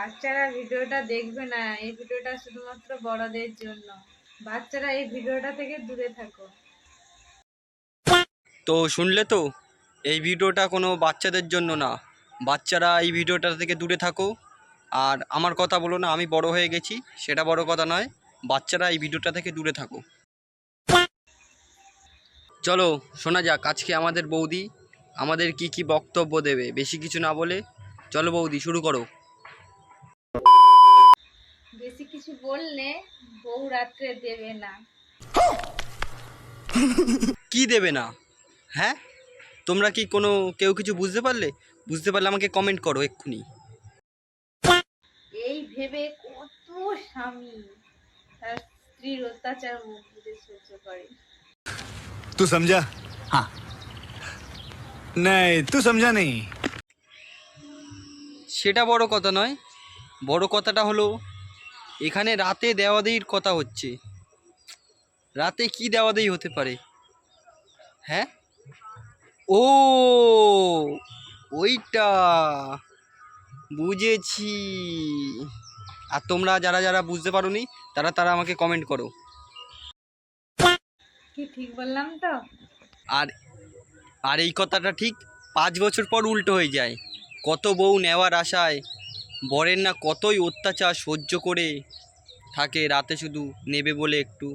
বাচ্চারা ভিডিওটা দেখবে না, এই ভিডিওটা শুধুমাত্র বড়দের জন্য। বাচ্চারা এই ভিডিওটা থেকে দূরে থাকো। তো শুনলে তো, এই ভিডিওটা কোনো বাচ্চাদের জন্য না। বাচ্চারা এই ভিডিওটা থেকে দূরে থাকো। আর আমার কথা বলো না, আমি বড় হয়ে গেছি, সেটা বড় কথা নয়, বাচ্চারা এই ভিডিওটা থেকে দূরে থাকো। চলো, শোনা যাক, আজকে আমাদের বৌদি আমাদের কি কি বক্তব্য দেবে, বেশি কিছু না বলে। চলো বৌদি, শুরু করো। বেশি কিছু বললে বউ রাত্রে দেবে না। কি দেবে না? হ্যাঁ? তোমরা কি কোনো কেউ কিছু বুঝতে পারলে? বুঝতে পারলে আমাকে কমেন্ট করো এক্ষুনি। এই ভেবে কত স্বামী তার স্ত্রীর অত্যাচার মুখে সহ্য করে। তুই সমঝা হ্যাঁ নাই তুই সমঝা নেই সেটা বড় কথা নয়। বড় কথাটা হলো এখানে রাতে দেওয়াদেইর কথা হচ্ছে। রাতে কি দেওয়াদেই হতে পারে? হ্যাঁ? ও ওইটা। বুঝেছি। আর তোমরা যারা যারা বুঝতে পারোনি তারা তারা আমাকে কমেন্ট করো। কি ঠিক বললাম তো? আর আর এই কথাটা ঠিক পাঁচ বছর পর উল্টো হয়ে যায়। কত বউ নেওয়ার আশায় বরের না কতই অত্যাচার সহ্য করে থাকে রাতে শুধু নেবে বলে একটু।